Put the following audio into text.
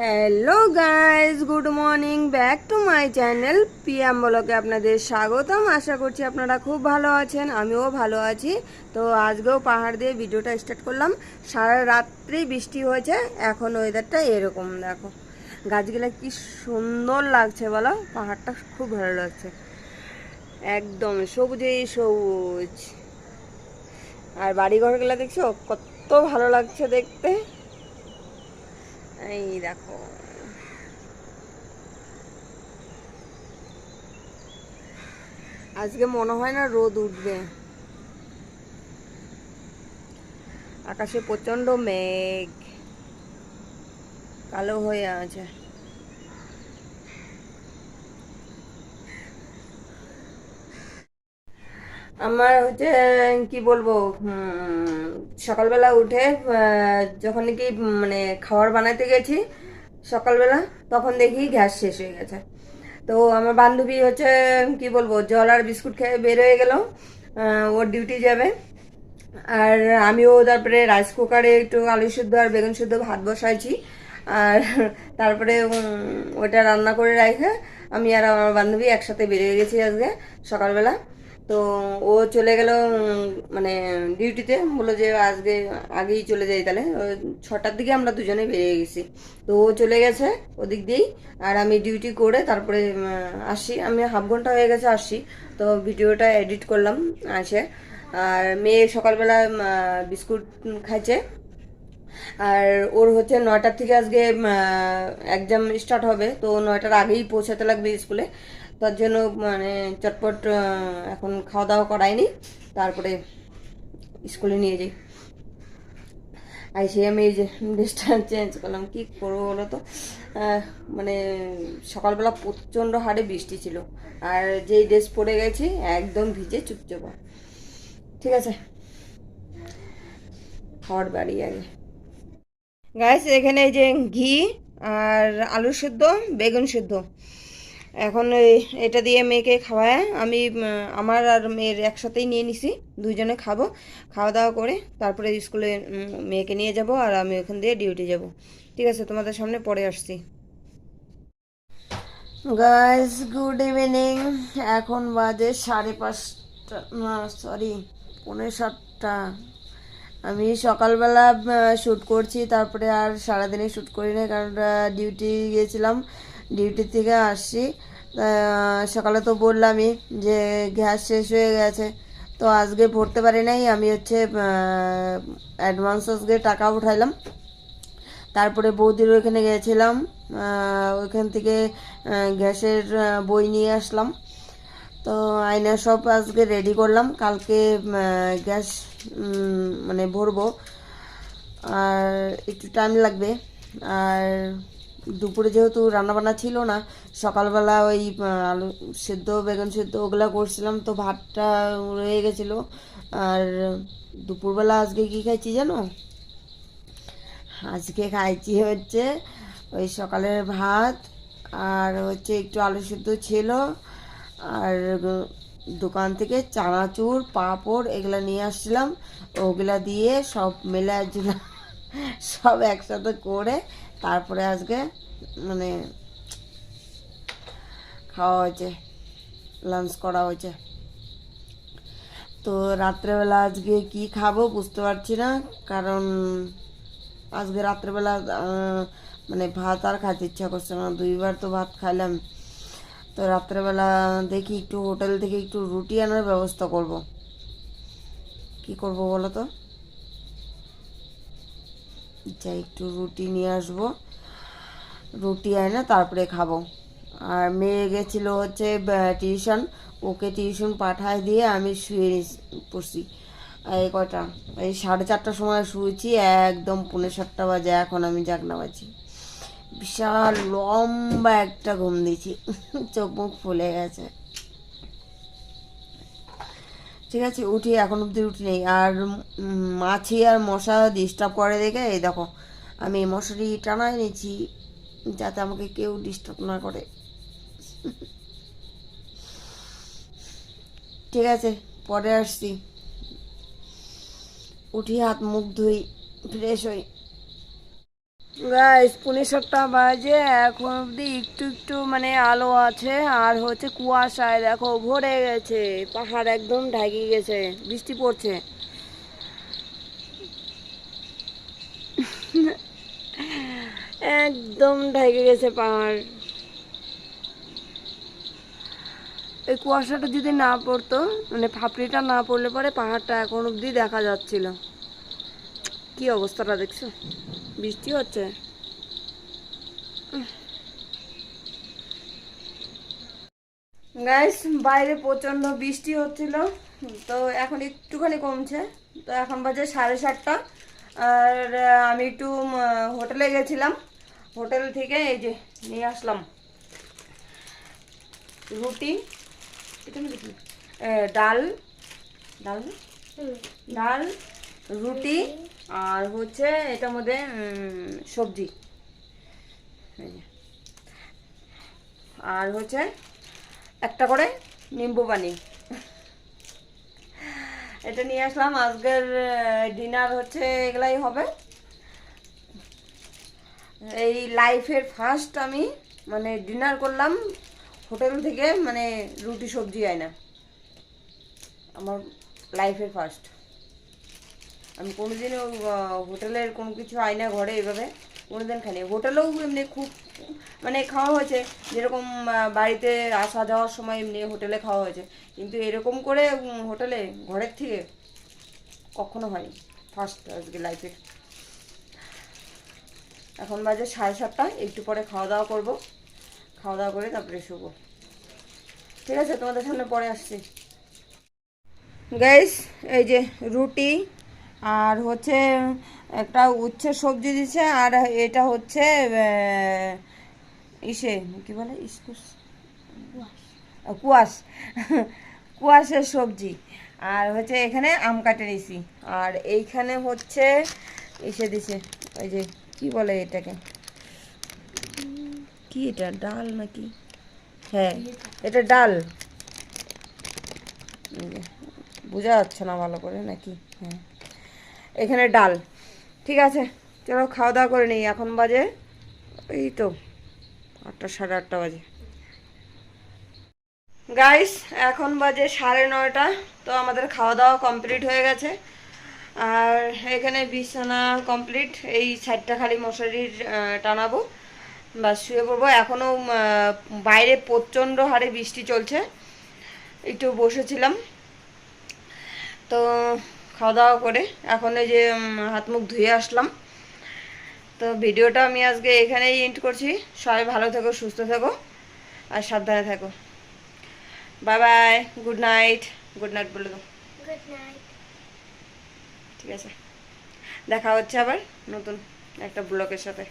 Hello guys good morning back to my channel PM বলকে আপনাদের স্বাগতম। আশা করছি আপনারা খুব ভালো আছেন, আমিও ভালো আছি। তো আজকেও পাহাড় দিয়ে ভিডিওটা স্টার্ট করলাম। সারা রাত্রি বৃষ্টি হয়েছে, এখন ওয়েদারটা এরকম, দেখো। গাছগুলো কি সুন্দর লাগছে বলো? পাহাড়টা খুব ভালো লাগছে। একদম সবুজেই সবুজ। আর বাড়িঘরগুলো দেখছ? কত ভালো লাগছে দেখতে। এই দেখো। আজকে মনে হয় না রোদ উঠবে। আকাশে প্রচণ্ড মেঘ। কালো হয়ে আছে। আমার হচ্ছে কি বলব সকালবেলা উঠে যখন নাকি মানে খাবার বানাতে গেছি সকালবেলা, তখন দেখি গ্যাস শেষ হয়ে গেছে। তো আমার বান্ধবী হচ্ছে কি বলব, জল আর বিস্কুট খেয়ে বের হয়ে গেল ওর ডিউটি যাবে। আর আমিও তারপরে রাইস কুকারে একটু আলু সিদ্ধ আর বেগুন সিদ্ধ ভাত বসাইছি। আর তারপরে ওটা রান্না করে রেখে আমি আর আমার বান্ধবী একসাথে বেরিয়ে গেছি আজকে সকালবেলা। তো ও চলে গেল মানে ডিউটিতে বলল যে, আজকে আগেই চলে যাই তাহলে। ছটার দিকে আমরা দুজনে বেরিয়ে গেছি। তো ও চলে গেছে ওদিক দিয়েই। আর আমি ডিউটি করে তারপরে আসি। আমি হাফ ঘণ্টা হয়ে গেছে আসছি তো ভিডিওটা এডিট করলাম, আসে। আর মেয়ে সকালবেলা বিস্কুট খাইছে। আর ওর হচ্ছে নয়টার থেকে আজকে এক্সাম স্টার্ট হবে, তো নয়টার আগেই পৌঁছাতে লাগবে স্কুলে। তার জন্য মানে চটপট এখন খাওয়া দাওয়া করাইনি, তারপরে স্কুলে নিয়ে যাই। সে আমি এই যে ড্রেসটা চেঞ্জ করলাম, কি করব বলো তো? মানে সকালবেলা প্রচণ্ড হারে বৃষ্টি ছিল, আর যেই ড্রেস পরে গেছি, একদম ভিজে চুপচাপ। ঠিক আছে? খাওয়ার বাড়ি আগে। গাইস এখানে এই যে ঘি আর আলু সেদ্ধ, বেগুন সেদ্ধ। এখন এটা দিয়ে মেয়েকে খাওয়ায়। আমি আমার আর মেয়ের একসাথেই নিয়ে নিছি। দুইজনে খাব। খাওয়া দাওয়া করে তারপরে স্কুলে মেয়েকে নিয়ে যাব আর আমি ওখান দিয়ে ডিউটি যাব। ঠিক আছে, তোমাদের সামনে পরে আসছি। গাইস গুড ইভিনিং এখন বাজে সাড়ে পাঁচটা, না সরি পৌনে সাতটা। আমি সকালবেলা শ্যুট করছি, তারপরে আর সারাদিনে শ্যুট করি না, কারণ ডিউটি গিয়েছিলাম ডিউটি থেকে আসছি। সকালে তো বললামই যে গ্যাস শেষ হয়ে গেছে, তো আজকে ভরতে পারি নাই, আমি হচ্ছে অ্যাডভান্স আজকে টাকা উঠাইলাম। তারপরে বৌদির ওইখানে গেছিলাম ওইখান থেকে গ্যাসের বই নিয়ে আসলাম। তো আয়না সব আজকে রেডি করলাম। কালকে গ্যাস মানে ভরবো। আর একটু টাইম লাগবে। আর দুপুরে যেহেতু রান্নাবান্না ছিল না, সকালবেলা ওই আলু সেদ্ধ, বেগুন সেদ্ধ ওগুলা করছিলাম, তো ভাতটা রয়ে গেছিল। আর দুপুরবেলা আজকে কি খাইছি জানো? আজকে খাইছি হচ্ছে ওই সকালের ভাত, আর হচ্ছে একটু আলু সেদ্ধ ছিল। আর দোকান থেকে চানাচুর, পাঁপড় এগুলো নিয়ে আসছিলাম। ওগুলা দিয়ে সব মিলে একজন সব একসাথে করে তারপরে আজকে মানে খাওয়া হয়েছে লাঞ্চ করা হয়েছে। তো রাত্রেবেলা আজকে কি খাব বুঝতে পারছি না, কারণ আজকে রাত্রেবেলা মানে ভাত আর খাইতে ইচ্ছা করছে না। দুইবার তো ভাত খাইলাম। তো রাত্রেবেলা দেখি একটু হোটেল থেকে একটু রুটি আনার ব্যবস্থা করব। কি করব বলো তো? যাই একটু রুটি নিয়ে আসব। রুটি আনে তারপরে খাব। আর মেয়ে গেছিল হচ্ছে টিউশন। ওকে টিউশন পাঠায় দিয়ে আমি শুয়ে পড়ছি। এই কটা এই সাড়ে চারটার সময় শুয়েছি, একদম পৌনে সাতটা বাজে। এখন আমি জাগনা বাজি। বিশাল লম্বা একটা ঘুম দিয়েছি। চোখ মুখ ফুলে গেছে। ঠিক আছে, উঠি, এখন অব্দি উঠি নেই। আর মাছি আর মশা ডিস্টার্ব করে দেখে, এই দেখো, আমি মশারি টানায় নিয়েছি, যাতে আমাকে কেউ ডিস্টার্ব না করে। ঠিক আছে, পরে আসছি। উঠি, হাত মুখ ধুই ফ্রেশ হই। গাইস পনেরো সাতটা বাজে, এখন অবধি একটু একটু মানে আলো আছে, আর হচ্ছে কুয়াশায় দেখো ভরে গেছে, পাহাড় একদম ঢাকি গেছে, বৃষ্টি পড়ছে। একদম ঢেকে গেছে পাহাড়। এই কুয়াশাটা যদি না পড়তো মানে ফাপড়িটা না পড়লে পরে পাহাড়টা এখন অবধি দেখা যাচ্ছিল। কি অবস্থাটা দেখছ? বৃষ্টি হচ্ছে? গাইস বাইরে প্রচণ্ড বৃষ্টি হচ্ছিল তো এখন একটুখানি কমছে। তো এখন বাজে সাড়ে সাতটা আর আমি একটু হোটেলে গেছিলাম। হোটেল থেকে এই যে নিয়ে আসলাম। রুটি ডাল ডাল ডাল রুটি আর হচ্ছে এটার মধ্যে সবজি। আর হচ্ছে একটা করে নিম্বু পানি। এটা নিয়ে আসলাম। আজকের ডিনার হচ্ছে এগুলাই হবে। এই লাইফের ফার্স্ট আমি মানে ডিনার করলাম হোটেল থেকে মানে রুটি সবজি আয় না আমার লাইফের ফার্স্ট আমি কোনোদিনও হোটেলের কোনো কিছু আই না ঘরে এইভাবে কোনোদিন খাইনি। হোটেলেও এমনি খুব মানে খাওয়া হয়েছে, যেরকম বাড়িতে আসা যাওয়ার সময় এমনি হোটেলে খাওয়া হয়েছে। কিন্তু এরকম করে হোটেলে, ঘরের থেকে কখনো হয়নি ফার্স্ট আজকে লাইফের এখন বাজে সাড়ে সাতটা, একটু পরে খাওয়া দাওয়া করব। খাওয়া দাওয়া করে তারপরে শুবো। ঠিক আছে, তোমাদের সামনে পরে আসছি। গাইস এই যে রুটি আর হচ্ছে একটা উচ্ছে সবজি দিছে আর এটা হচ্ছে ইসে কি বলে? ইস্কুস? আহ, কুয়াশ। কুয়াশের সবজি। আর হচ্ছে এখানে আম কাটে দিছি আর এইখানে হচ্ছে ইসে দিছে ওই যে কি বলে এটাকে? কি এটা ডাল নাকি? হ্যাঁ এটা ডাল। বোঝা যাচ্ছে না ভালো করে নাকি? হ্যাঁ। এখানে ডাল। ঠিক আছে, চলো খাওয়া দাওয়া করে নিই, এখন বাজে এই তো আটটা, সাড়ে আটটা বাজে। গাইস এখন বাজে সাড়ে নয়টা, তো আমাদের খাওয়া দাওয়া কমপ্লিট হয়ে গেছে। আর এখানে বিছানা কমপ্লিট এই সাইডটা খালি মশারির টানাবো বা শুয়ে পড়ব। এখনও বাইরে প্রচণ্ড হারে বৃষ্টি চলছে। একটু বসেছিলাম। তো খাওয়া দাওয়া করে এখন এই যে হাত মুখ ধুয়ে আসলাম। তো ভিডিওটা আমি আজকে এখানেই এন্ড করছি। সবাই ভালো থেকো সুস্থ থেকো আর সাবধানে থাকো। Bye bye good night good night বলে দাও। গুড নাইট ঠিক আছে। দেখা হচ্ছে আবার নতুন একটা ব্লকের সাথে।